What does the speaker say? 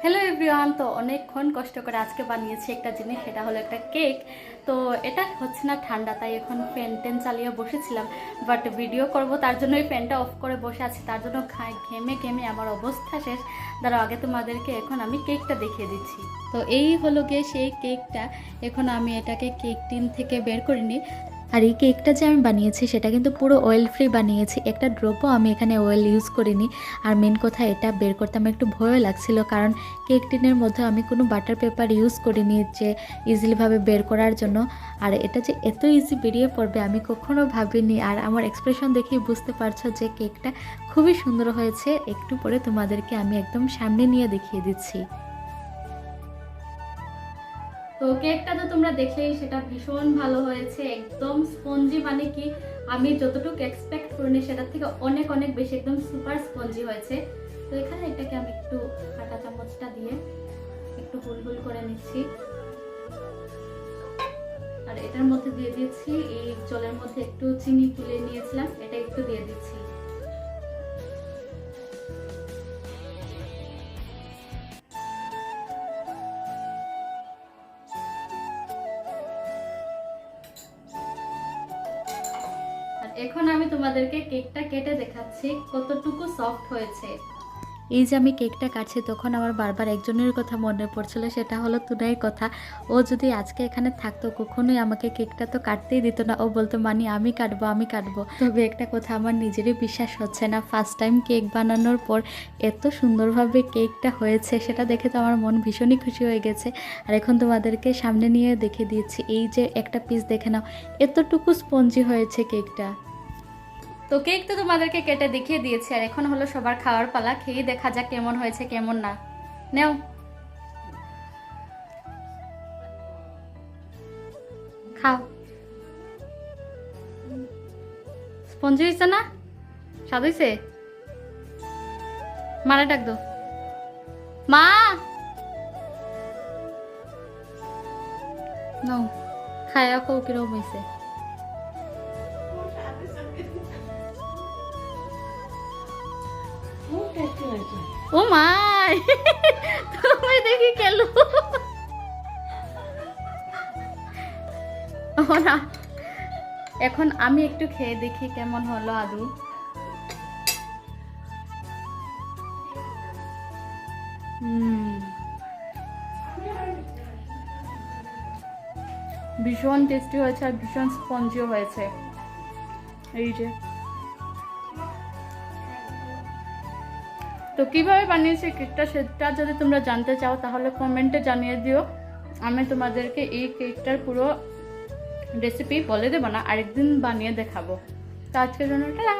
Hello everyone তো অনেকক্ষণ কষ্ট করে আজকে বানিয়েছি একটা জিনিস, সেটা হলো একটা কেক। তো এটা হচ্ছে না ঠান্ডা, তাই এখন ফ্যান টেন চালিয়ে বসেছিলাম। বাট ভিডিও করব, তার জন্য এই ফ্যানটা অফ করে বসে আছি। তার জন্য ঘা- ঘেমে ঘেমে আমার অবস্থা শেষ। দাঁড়া আগে তোমাদেরকে এখন আমি কেকটা দেখিয়ে দিচ্ছি। তো এই হলো গিয়ে সেই কেকটা। এখন আমি এটাকে কেক টিন থেকে বের করিনি। আর এই কেকটা যে আমি বানিয়েছি, সেটা কিন্তু পুরো অয়েল ফ্রি বানিয়েছি। একটা ড্রপও আমি এখানে অয়েল ইউজ করিনি। আর মেন কথা, এটা বের করতে আমার একটু ভয়ও লাগছিল। কারণ কেক টিনের মধ্যে আমি কোনো বাটার পেপার ইউজ করিনি যে ইজিলিভাবে বের করার জন্য। আর এটা যে এত ইজি বেরিয়ে পড়বে, আমি কখনো ভাবিনি। আর আমার এক্সপ্রেশন দেখেই বুঝতে পারছ যে কেকটা খুবই সুন্দর হয়েছে। একটু পরে তোমাদেরকে আমি একদম সামনে নিয়ে দেখিয়ে দিচ্ছি। তো কেকটা তো তোমরা দেখলেই সেটা ভীষণ ভালো হয়েছে, একদম স্পঞ্জি মানে কি আমি যতটুকু এক্সপেক্ট করিনি সেটার থেকে অনেক অনেক বেশি একদম সুপার স্পঞ্জি হয়েছে। তো এখানে এটাকে আমি একটু কাঁটা চামচটা দিয়ে একটু হুল হুল করে নিচ্ছি। আর এটার মধ্যে দিয়ে দিচ্ছি, এই জলের মধ্যে একটু চিনি তুলে নিয়েছিলাম, এটা একটু দিয়ে দিচ্ছি। এখন আমি তোমাদেরকে কেকটা কেটে দেখাচ্ছি, কতটুকু সফট হয়েছে। এই যে আমি কেকটা কাটছি, তখন আমার বারবার একজনের কথা মনে পড়ছিল, সেটা হলো তুনাইয়ের কথা। ও যদি আজকে এখানে থাকতো, কখনোই আমাকে কেকটা তো কাটতেই দিত না। ও বলতো, মানি, আমি কাটবো আমি কাটবো। তবে একটা কথা, আমার নিজেরই বিশ্বাস হচ্ছে না। ফার্স্ট টাইম কেক বানানোর পর এত সুন্দরভাবে কেকটা হয়েছে, সেটা দেখে তো আমার মন ভীষণই খুশি হয়ে গেছে। আর এখন তোমাদেরকে সামনে নিয়ে দেখে দিয়েছি, এই যে একটা পিস দেখে নাও, এতটুকু স্পঞ্জি হয়েছে কেকটা। তো কেক তো তোমাদেরকে কেটে দেখিয়ে দিয়েছি, আর এখন হলো সবার খাওয়ার পালা। খেয়ে দেখা যাক কেমন হয়েছে, কেমন না। নেও। খাও। স্পঞ্জ হয়েছে না? স্বাদ হয়েছে? মারা ডাক দো। মা! নাও। খায়া কো কীরকম হয়েছে। ও মাই তুমি দেখি কেলো। এখন আমি একটু খেয়ে দেখি কেমন হলো আদু। ভীষণ টেস্টি হয়েছে আর ভীষণ স্পঞ্জিও হয়েছে। এই যে। তো কীভাবে বানিয়েছি কেকটা সেটা যদি তোমরা জানতে চাও, তাহলে কমেন্টে জানিয়ে দিও আমি তোমাদেরকে এই কেকটার পুরো রেসিপি বলে দেবো না, আরেকদিন বানিয়ে দেখাবো তো আজকের জন্য।